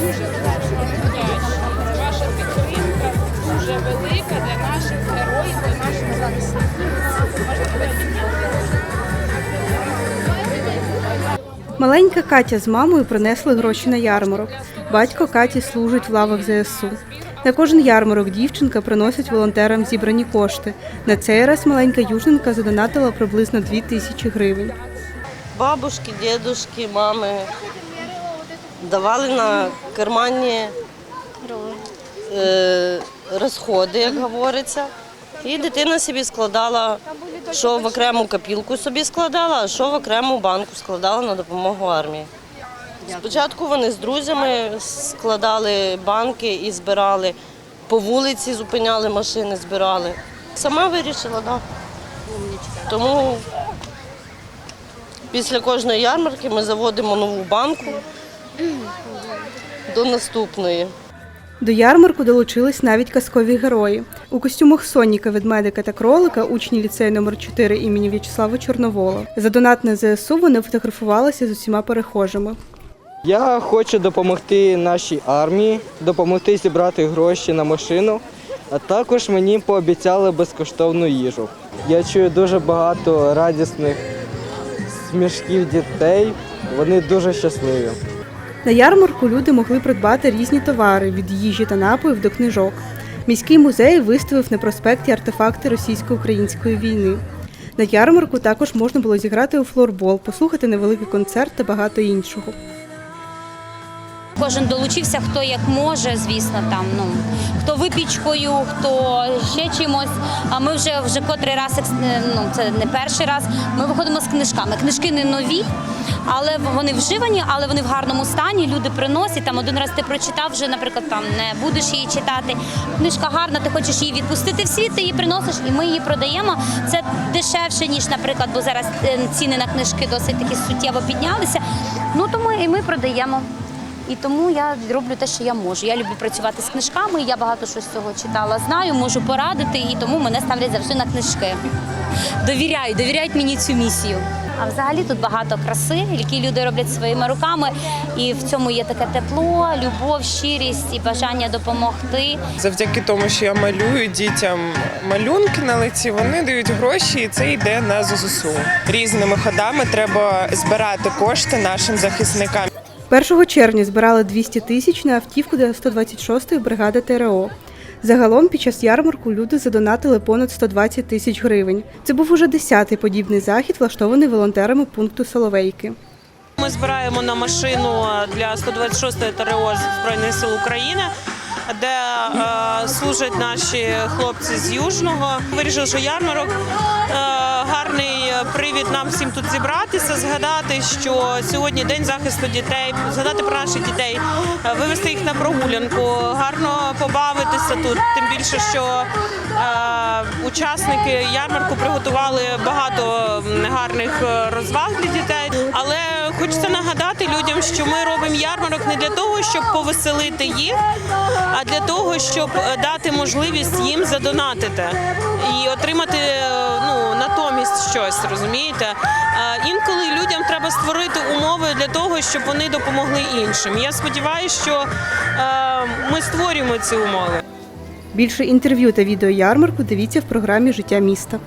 дуже вдячні. Ваша підтримка дуже велика для наших героїв, для наших захисників. Маленька Катя з мамою принесли гроші на ярмарок. Батько Каті служить в лавах ЗСУ. На кожен ярмарок дівчинка приносить волонтерам зібрані кошти. На цей раз маленька южненка задонатила приблизно 2 тисячі гривень. Бабушки, дідушки, мами давали на карманні е, розходи, як говориться. І дитина собі складала, що в окрему копілку собі складала, а що в окрему банку складала на допомогу армії. Спочатку вони з друзями складали банки і збирали, по вулиці зупиняли машини, збирали. Сама вирішила, так. Да. Тому Після кожної ярмарки ми заводимо нову банку до наступної. До ярмарку долучились навіть казкові герої. У костюмах Соніка, ведмедика та кролика учні ліцею номер 4 імені В'ячеслава Чорновола. За донат на ЗСУ вони фотографувалися з усіма перехожими. Я хочу допомогти нашій армії, допомогти зібрати гроші на машину, а також мені пообіцяли безкоштовну їжу. Я чую дуже багато радісних смішків дітей. Вони дуже щасливі. На ярмарку люди могли придбати різні товари від їжі та напоїв до книжок. Міський музей виставив на проспекті артефакти російсько-української війни. На ярмарку також можна було зіграти у флорбол, послухати невеликий концерт та багато іншого. Кожен долучився, хто як може, звісно, там ну хто випічкою, хто ще чимось. А ми вже вже котрий раз ну це не перший раз. Ми виходимо з книжками. Книжки не нові, але вони вживані, але вони в гарному стані. Люди приносять там один раз ти прочитав, вже, наприклад, там не будеш її читати. Книжка гарна, ти хочеш її відпустити в світ, ти її приносиш, і ми її продаємо. Це дешевше ніж, наприклад, бо зараз е, ціни на книжки досить таки суттєво піднялися. Ну тому і ми продаємо. І тому я роблю те, що я можу. Я люблю працювати з книжками. Я багато щось цього читала, знаю, можу порадити, і тому мене ставлять завжди на книжки. Довіряють, довіряють мені цю місію. А взагалі тут багато краси, які люди роблять своїми руками, і в цьому є таке тепло, любов, щирість і бажання допомогти. Завдяки тому, що я малюю дітям малюнки на лиці, вони дають гроші, і це йде на ЗСУ. Різними ходами треба збирати кошти нашим захисникам. 1 червня збирали 200 тисяч на автівку для 126-ї бригади ТРО. Загалом під час ярмарку люди задонатили понад 120 тисяч гривень. Це був уже 10-й подібний захід, влаштований волонтерами пункту Соловейки. Ми збираємо на машину для 126-ї ТРО Збройних сил України, де е, служать наші хлопці з Южного. Вирішили, що ярмарок е, гарний привід нам всім тут зібратися, згадати, що сьогодні день захисту дітей, згадати про наших дітей, е, вивести їх на прогулянку, гарно побавитися тут. Тим більше, що е, учасники ярмарку приготували багато гарних розваг для дітей. Але хочеться нагадати людям, що ми робимо ярмарок не для того, щоб повеселити їх, а для того, щоб е, дати можливість їм задонатити і отримати е, ну, натомість щось, розумієте? Е, Інколи людям треба створити умови для того, щоб вони допомогли іншим. Я сподіваюся, що ми створюємо ці умови. Більше інтерв'ю та відео ярмарку дивіться в програмі Життя міста.